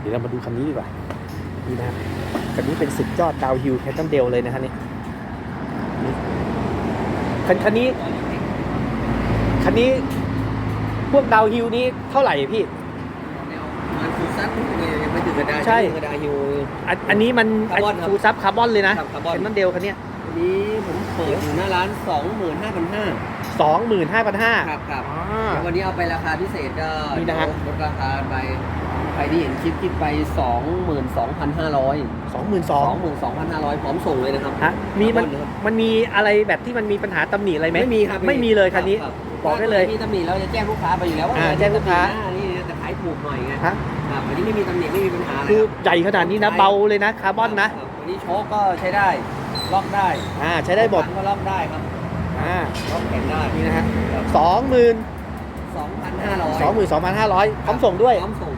เดี๋ยวเรามาดูคันนี้ดีกว่านี่นะครับคันนี้เป็นสุดยอดดาวฮิลแคทตันเดลเลยนะฮะนี่นี่คันคันนี้ คันนี้พวกดาวฮิลนี้เท่าไหร่พี่มันฟูซัดเนี่ยยังไม่ถึงกระดาษใช่กระดาษฮิวอันอันนี้มันคาร์บอนครับฟูซับคาร์บอนเลยนะครับคาร์บอนแคทตันเดลคันเนี้ยอันนี้ผมเปิดอยู่หน้าร้าน25,500สองหมื่นห้าพันห้าครับครับอ่าวันนี้เอาไปราคาพิเศษก็นี่นะฮะลดราคาไปใครที่เห็นคลิปคิดไป 22,500 สองหมื่นสอง22,500 พร้อมส่งเลยนะครับ ฮะมีมันคาร์บอนนะครับ มันมีอะไรแบบที่มันมีปัญหาตำหนิอะไรไหม ไม่มีครับไม่มีเลยคันนี้ รับบอกได้เลยถ้ามีตำหนิเราจะแจ้งลูกค้าไปอยู่แล้วว่าอ่าแจ้งลูกค้าตำหนินะนี่จะขายถูกหน่อยไงฮะครับอันนี้ไม่มีตำหนิไม่มีปัญหาอะไรคือรับใหญ่ขนาดนี้นะเบาเลยนะคาร์บอนนะครับวันนี้โชคก็ใช้ได้ ล็อกได้อ่าใช้ได้หมดหลังก็ล็อกได้ครับ อ่าล็อกแข็งได้นี่นะฮะสองหมื่นสองพันห้าร้อยสองหมื่นสองพันห้าร้อยพร้อมส่งด้วย พร้อมส่งครับ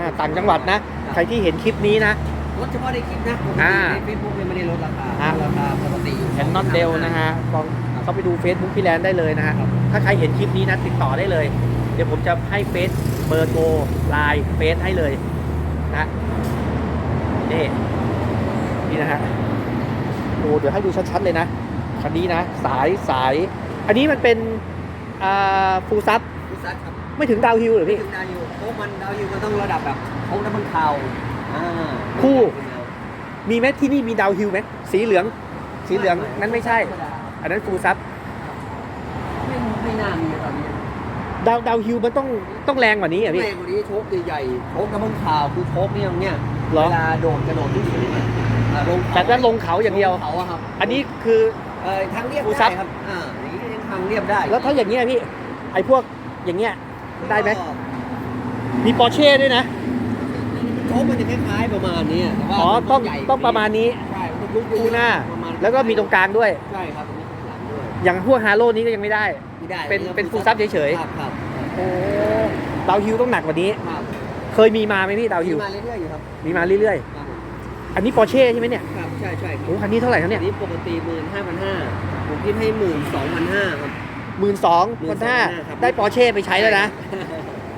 อ่าต่างจังหวัดนะ ใครที่เห็นคลิปนี้นะ ลดเฉพาะในคลิปนะปกอ่าติในเฟซบุ๊กไม่ได้ลดราคาอ่า ราคาปกติอยู่แคนนอนเดลนะฮะลองเข้าไปดู Facebook พี่แลนได้เลยนะฮะ ครับถ้าใครเห็นคลิปนี้นะติดต่อได้เลย เดี๋ยวผมจะให้เฟซเบอร์โทรไลน์เฟซให้เลยนะนี่นี่นะฮะโอ้เดี๋ยวให้ดูชัดๆเลยนะคันนี้นะ สายสาย อันนี้มันเป็นอ่าฟูลซับพิซัดครับ ไม่ถึงดาวฮิลเหรอไม่พี่ ถึงดาวยูโค้งมันดาวยูมันต้องระดับแบบโค้งน้ำมันเข่าอ่าคู่ มีไหมที่นี่มีดาวฮิลไหมสีเหลือง สีเหลืองนั้นไม่ใช่ อันนั้นฟูลซับไม่ไม่น่ามีตอนนี้ดาวดาวฮิลมันต้องต้องแรงกว่านี้อะพี่แรงกว่านี้โชคใหญ่ๆโชคน้ำมันเข่าคือโชคเนี่ยเนี่ยเหรอ เวลาโดดกระโดดที่สูงอะอ่าลงเขาแต่ถ้าลงเขาอย่างเดียว ลเขาอะครับ อันนี้คือ เออทางเรียบฟูซัได้บครับ อ่าอย่างนี้ก็ยังทางเรียบได้แล้วถ้าอย่างเงี้ยพี่ ไอ้พวกอย่างเงี้ย ได้ไหมก็มีปอร์เช่ด้วยนะ โชคมันจะคล้ายๆประมาณนี้แต่ว่าอ๋อ มันต้องใหญ่กว่ต้องประมาณนี้ใช่มันลุกคู่หน้า ประมาณแล้วก็มีตรงกลางด้วย ใช่ครับตรงนี้ข้างหลังด้วยอย่างพวกฮาโลนี้ก็ยังไม่ได้ ไม่ได้เป็นอัเป็น full sub เฉยๆ ครับครับโอ้ดาวฮิลต้องหนักกว่านี้ ครับเคยมีมาไหมพี่ดาวฮิลมีมาเรื่อยๆอยู่ครับมีมาเรื่อยครับผมๆ อันนี้ปอร์เช่ใช่ไหมเนี่ยครับใช่ใช่ครัโอ้คันนี้เท่าไหร่ครับอัเนี่นยนี้ปกติหมื่นห้าพันห้าผมคิดให้หมื่นสองพันห้าครับ หมื่นสองพันห้า12,500ครับได้ปอร์เช่ไปใช้แล้วนะ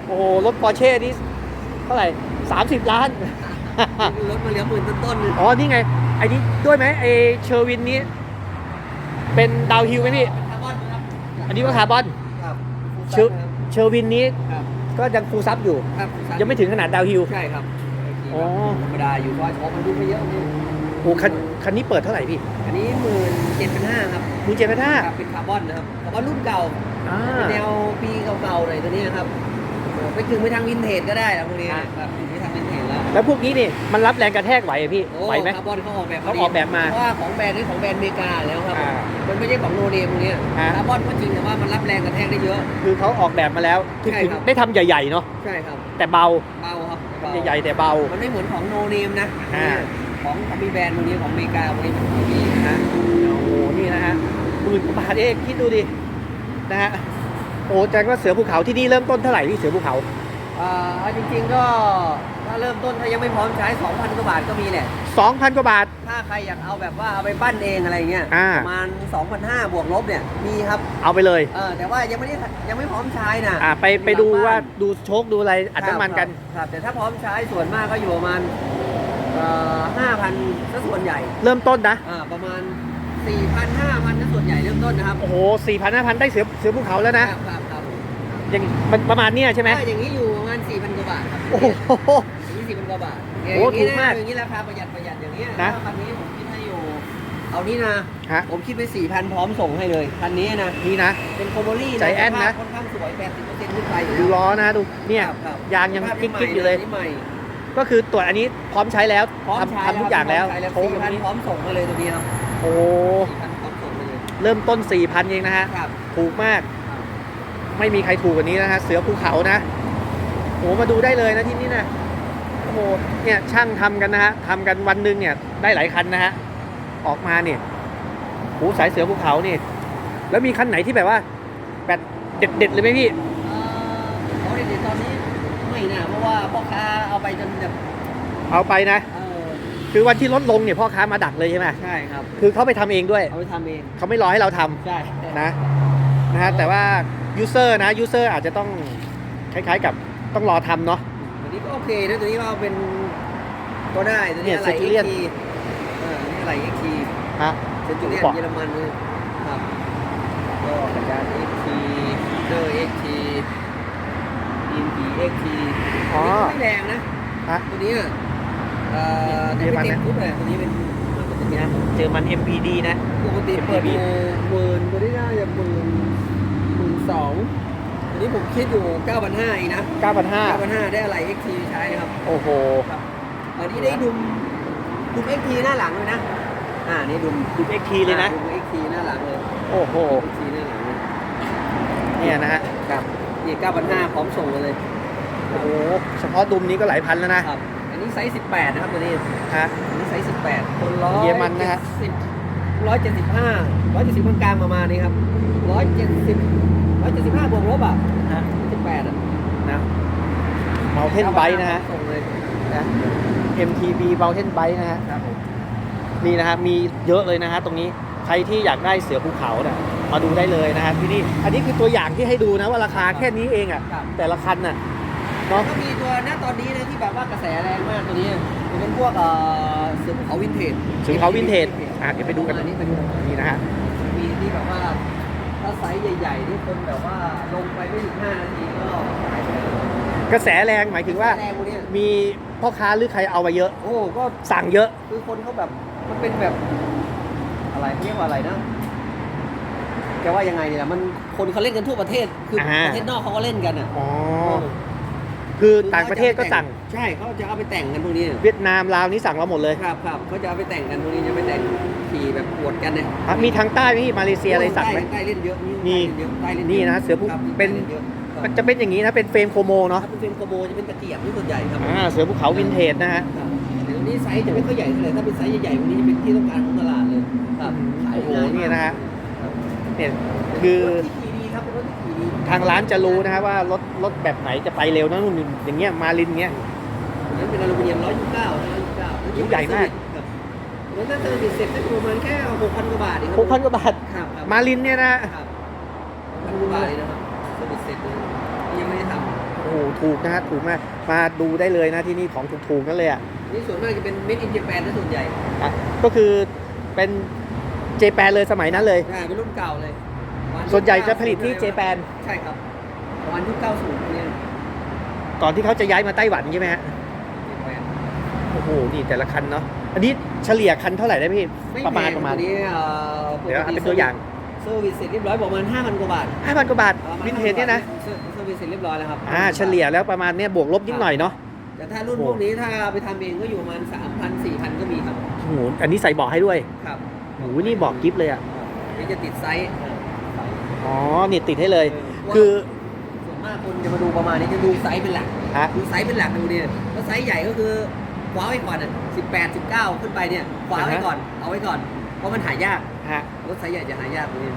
โอ้โห รถปอร์เช่นี่เท่าไหร่สามสิบล้าน รถมาเหลือหมื่นต้นๆอ๋อ นี่ไง ไอ้นี้ด้วยไหมไอเชอร์วินนี้ เป็นดาวฮิลไหมพี่คาร์บอนครับอันนี้ก็คาร์บอนครับเชอร์เชอร์วินนี้ครับก็ยังฟูลซับอยู่ครับยังไม่ถึงขนาดดาวฮิลใช่ครับอ๋อธรรมดาอยู่เพราะโชคมันดูไม่เยอะนี่โอ้คันคันนี้เปิดเท่าไหร่พี่ อันนี้หมื่นเจ็ดพันห้าครับ มือเจ็ดพันห้าครับเป็นคาร์บอนนะครับคาร์บอนรุ่นเก่าอ่า เป็นแนวปีเก่าๆเลยตัวเนี้ยครับเออไปถึงไปทางวินเทจก็ได้แล้วพวกนี้อะครับถึงไปทางวินเทจแล้วแล้วพวกนี้นี่มันรับแรงกระแทกไหวอะพี่โอ้ไหวไหม คาร์บอนเขาออกแบบเขาออกแบบมาเพราะว่าของแบรนด์นี่ของแบรนด์อเมริกาแล้วครับ อ่ามันไม่ใช่ของโนเนมพวกเนี้ยฮะคาร์บอนก็จริงแต่ว่ามันรับแรงกระแทกได้เยอะ คือเขาออกแบบมาแล้วถึงใช่ถึงครับ ได้ทำใหญ่ ๆ เนาะใช่ครับแต่เบาเบาครับเบา ใหญ่ๆแต่เบา มันไม่เหมือนของโนเนมนะอ่า ของของมีแบรนด์พวกนี้ของอเมริกาพวกนี้มันมีนะ หมื่นกว่าบาทเองคิดดูดินะฮะโอ้แจ้งว่าเสือภูเขาที่นี่เริ่มต้นเท่าไหร่พี่เสือภูเขาอ่าจริงๆก็ถ้าเริ่มต้นถ้ายังไม่พร้อมใช้ 2,000 กว่าบาทก็มีแหละ2,000 กว่าบาท ถ้าใครอยากเอาแบบว่าเอาไปปั้นเองอะไรเงี้ยอ่า ประมาณ2,500บวกลบเนี่ยมีครับเอาไปเลย เออแต่ว่ายังไม่ได้ยังไม่พร้อมใช้นะอ่าไปไปดูว่าดูโชคดูอะไรอัดน้ำมันกัน ครับครับแต่ถ้าพร้อมใช้ส่วนมากก็อยู่ประมาณเอ่อ5,000ซะส่วนใหญ่ เริ่มต้นนะ อ่าประมาณ 4,000 5,000ซะส่วนใหญ่เริ่มต้นนะครับโอ้โห4 0 0 0 5,000ได้เสือเสือภูเขาแล้วนะครับครับครับอย่างมันประมาณเนี้ยใช่ไหมถ้าอย่างนี้อยู่ประมาณ4,000กว่าบาทครับโอ้โหอย่างนี้4,000กว่าบาทโอ้ย่งนี้ถูกมากนะอย่างนี้ราคาประหยัดประหยัดอย่างเงี้ยนะถ้าคันนี้ผมคิดให้อยู่ เอานี่นะฮะผมคิดไป4,000พร้อมส่งให้เลยคันนี้นะนี่นะ เป็นโคโมลี่ใจแอนนะค่อนข้างสวย80%ขึ้นไปอยู่ดูแล้วล้อนะดูเนี่ยครับครับยางยังสภาพกิ๊กใหม่กิ๊กอยู่เลยนี่ใหม่ก็คือตัวอันนี้พร้อมใช้แล้วพร้อมใช้ทำทำทุกอย่างแล้วพร้มใช้แล้วโค้งสี่ตรงพันนี้พร้อมส่งมาเลยตัวนี้ครับ โอ้สี่พันพร้อมส่งมาเลยเริ่มต้น 4,000เองนะฮะ ครับถูกมาก ไม่มีใครถูกกว่านี้นะฮะ เสือภูเขานะโอ้มาดูได้เลยนะที่นี่นะโอ้โหเนี่ยช่างทำกันนะฮะทำกันวันหนึ่งเนี่ยได้หลายคันนะฮะ ออกมาเนี่ยโอ้สายเสือภูเขานี่ แล้วมีคันไหนที่แบบว่าแบบเด็ดๆเลยไหมพี่ เอ่อขอเด็ดๆตอนนี้ไม่นะเพราะว่าพ่อค้าเอาไปจนแบบเอาไปนะ เออ คือวันที่รถลงเนี่ยพ่อค้ามาดักเลยใช่ไหมใช่ครับคือเขาไปทำเองด้วย เอาไปทำเองเขาไม่รอให้เราทำใช่นะนะฮะแต่ว่ายูเซอร์นะยูเซอร์อาจจะต้องคล้ายๆกับต้องรอทำเนาะวันนี้ก็โอเคนะตัวนี้ก็เป็นก็ได้ตัวเนี่นี้ยอะไร Centurion XT เออนี่อะไร XT ฮะ เซนจูเรียนบอก เยอรมันนะครับก็จักรยาน XT เดอร์ XT อินดี XT อ๋อ ไม่แรงนะฮะตัวนี้อะ เอ่อเยแต่อรมัไม่นเต็มนะทุกเลยตัวนี้เป็นปกตินะเจอมัน MPD นะ ปกติเปิด MPV ดูหมื่นตัวนี้น่าจะหมื่นหมื่นสองตัวนี้ผมคิดอยู่9 5 0 0เองนะ9,500 9,500ได้อะไร XT ใช้นะครับโอ้โห ครับอันนี้ได้ดุมดุม XT หน้าหลังเลยนะ อ่านี่ดุมดู XT เลยนะ ดุม XT หน้าหลังเลย โอ้โห XT หน้าหลังเลยเนี่ยนะฮะ ครับนี่9,500พร้อมส่งมาเลย โอ้โห เฉพาะดุมนี้ก็หลายพันแล้วนะ ครับอั นนี้ไซส์18 นะครับตัวนี้ฮะอันนี้ไซส์18คนร้อยเยอรมันนะฮะร้อยเจ็ดสิบห้าร้อยเจ็ดสิบกลางๆประมาณนี้ครับร้อยเจ็ดสิบร้อยเจ็ดสิบห้าบวกลบอะฮะสิบแปดอะนะ Mountain Bike นะฮะส่งเลยนะ MTB Mountain Bike นะฮะ ครับผมนี่นะฮะมีเยอะเลยนะฮะตรงนี้ใครที่อยากได้เสือภูเขาเนี่ยมาดูได้เลยนะฮะที่นี่อันนี้คือตัวอย่างที่ให้ดูนะว่าราคาแค่นี้เองอะ ครับแต่ละคันน่ะเนาะก็มีตัวณตอนนี้นะที่แบบว่ากระแสแรงมากตัวนี้มันเป็นพวกเอ่อเสือภูเขาวินเทจเสือภูเขาวินเทจอะเดี๋ยวไปดูกันอันนี้ไปดูกันนี่นะฮะมีที่แบบว่าถ้าไซส์ใหญ่ๆที่คนแบบว่าลงไปไม่ถึง5นาทีก็ขายไปแล้วกระแสแรงหมายถึงว่าแรงพวกเนี้ยมีพ่อค้าหรือใครเอามาเยอะ โอ้ก็สั่งเยอะ คือคนเขาแบบมันเป็นแบบอะไรเขาเรียกว่าอะไรนะแกว่ายังไงเนี่ยมันคนเขาเล่นกันทั่วประเทศคืออาประเทศนอกเขาก็เล่นกันอะอ๋อ คือต่างประเทศก็สั่ง ใช่เขาจะเอาไปแต่งกันพวกนี้เวียดนามลาวนี่สั่งเราหมดเลยครับครับเขาจะเอาไปแต่งกันพวกนี้จะไปแต่งขี่แบบปวดกันเนี่ยอะมีทางใต้ไหมพี่มาเลเซียอะไรสั่งไหม ใต้เล่นเยอะนี่ใต้เล่นเยอะใต้เล่นนี่นะเสือภูครับเป็น ใต้ล่เยอะครับมันจะเป็นอย่างนี้นะเป็นเฟรมโคโมเนาะถ้าเป็นเฟรมโคโมจะเป็นตะเกียบที่ส่วนใหญ่ครับอ่าเสือภูเขาวินเทจนะฮะ ครับเดี๋ยวนี้ไซส์จะไม่ค่อยใหญ่เท่าไหร่ถ้าเป็นไซส์ใหญ่ๆพวกนี้จะเป็นที่ต้องการของตลาดเลยครับขายโอ้โหง่ายมากนี่นะฮะ ครับเนี่ยคือรถที่ขี่ดีครับเป็นรถที่ขี่ดี ทางร้านจะรู้นะฮะว่ารถ รถแบบไหนจะไปเร็วนะนู่นอย่างเงี้ยมาลินเงี้ยอันนั้นเป็นอลูมิเนียม129 129โอ้ใหญ่มากครับแล้วถ้าเซอร์วิสเสร็จก็ประมาณแค่6,000กว่าบาทเองครัหกพันกว่าบาทครับครับมาลินเนี่ยนะครับ6,000กว่าบาทเลยนะครับเซอร์วิสเสร็จเลยยังไม่ได้ทโอ้โหถูกนะฮะถูกมากมาดูได้เลยนะที่นี่ของถูกๆนั่นเลยอะำนี่ส่วนมากจะเป็น made in Japan นะส่วนใหญ่อะก็คือเป็นเจแปนเลยสมัยนั้นเลยใช่เป็นรุ่นเก่าเลยประมาณส่วนใหญ่จะผลิตที่เจแปนใช่ครับ ประมาณยุค90เนี่ยก่อนที่เขาจะย้ายมาไต้หวันใช่ไหมฮะเจแปนโอ้โหนี่แต่ละคันเนาะอันนี้เฉลี่ยคันเท่าไหร่ได้พี่ไม่ประมาณแพงประมาณตัวนี้เอ่อเดี๋ยวเอาเป็นตัวอย่างเซอร์วิสเสร็จเรียบร้อยประมาณ5,000กว่าบาท5,000กว่าบาทประมาณวินเทจเนี่ยนะเซอร์เซอร์วิสเสร็จเรียบร้อยแล้วครับอ่าเฉลี่ยแล้วประมาณเนี้ยบวกลบนิดหน่อยเนาะแต่ถ้ารุ่นโอ้พวกนี้ถ้าเอาไปทำเองก็อยู่ประมาณ3,000 4,000 ก็มีครับโอ้โหอันนี้ใส่เบาะให้ด้วยครับโอ้โหนี่เบาะกิฟต์เลยอะเดี๋ยวจะติดไซส์อ๋อนี่ติดให้เลยเคือส่วน มากคนจะมาดูประมาณนี้จะดูไซส์เป็นหลัก ฮะ ดูไซส์เป็นหลักดูเนี่ยถ้าไซส์ใหญ่ก็คือคว้าไว้ก่อนอะ18 19ขึ้นไปเนี่ยคว้าไว้ก่อน เอาไว้ก่อน เพราะมันหายาก ฮะรถไซส์ใหญ่จะหายากตรงนี้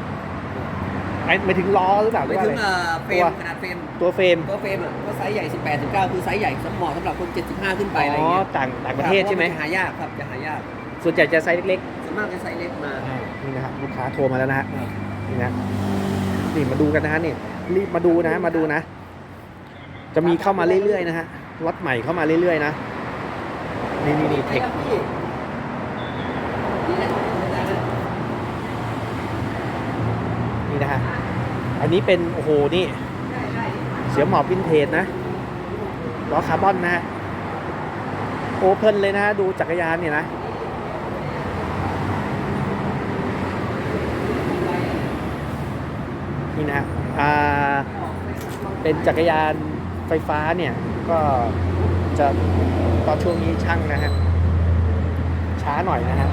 หมายหมายถึงล้อหรือเปล่าหไปรือว่าถึอะงไร เอ่อเฟรตัมวขนาดเฟรมตัวเฟรมตัวเฟรมอะก็ไซส์ใหญ่ 18 19 คือไซส์ใหญ่เหมาะสำหรับคน 75 ขึ้นไปอะไรอ๋อเงี้ยต่างต่างประเทศใช่ไหมคบพาะนจะหายากครับ จะหายากส่วนใหญ่จะไซส์เล็กส่วนมากจะไซส์เล็กมา ๆนี่นะฮะลูกค้าโทรมาแล้วนะฮะครับนี่นะ นี่มาดูกันนะฮะนี่รีบมาดูนะมาดูนะ จะมีเข้ามาเรื่อยๆนะฮะรถใหม่เข้ามาเรื่อยๆนะนี่นี่นี่เทคนี่นะฮะอันนี้เป็นโอ้โหนี่เสือหมอบวินเทจนะล้อคาร์บอนนะฮะโอเพ่นเลยนะฮะดูจักรยานเนี่ยนะ นะฮะเป็นจักรยานไฟฟ้าเนี่ย ก็จะตอนช่วงนี้ช่างนะฮะช้าหน่อยนะฮะ